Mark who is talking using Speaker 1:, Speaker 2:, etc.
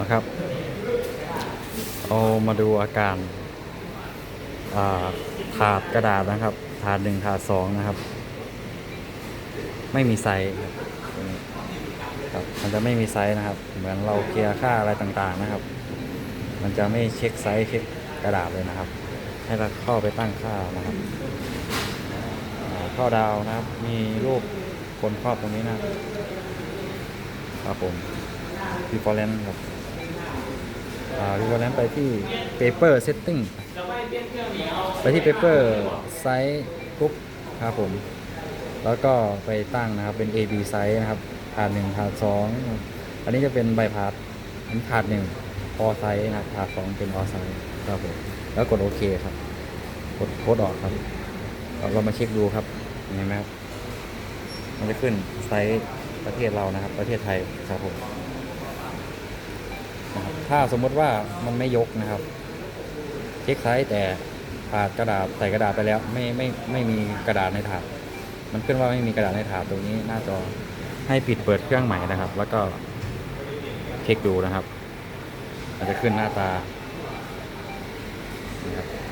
Speaker 1: นะครับ เอามาดูอาการาถาดกระดาษนะครับถาดหนึ่งถาดสองนะครับ ไม่มีไซส์ครับมันจะไม่มีไซส์นะครับ เหมือนเราเคลียร์ค่าอะไรต่างๆนะครับ มันจะไม่เช็คไซส์เช็คกระดาษเลยนะครับ ให้เราเข้าไปตั้งค่านะครับเข้าดาวนะครับ มีรูปคนครอบตรงนี้นะครับผม reference ครับ อ่า reference ไปที่ paper setting ไปที่ paper size ปุ๊บครับผม แล้วก็ไปตั้งนะครับเป็น A B size นะครับถาดหนึ่งถาดสองอันนี้จะเป็นใบพัดอันนี้ถาดหนึ่งออไซส์นะครับถาดสองเป็นออไซส์ครับผมแล้วกดโอเคครับ กดโค้ดออกครับ เรามาเช็คดูครับเห็นไหมครับมันจะขึ้นไซส์ประเทศเรานะครับ ประเทศไทยครับผม ถ้าสมมติว่ามันไม่ยกนะครับเช็คไซส์แต่ถาดกระดาษใส่กระดาษไปแล้ว ไม่ไม่ไม่มีกระดาษในถาดมันขึ้นว่าไม่มีกระดาษในถาดตรงนี้หน้าจอให้ปิดเปิดเครื่องใหม่นะครับ แล้วก็เช็คดูนะครับอาจจะขึ้นหน้าตานะครับอย่างนี้เลยครับ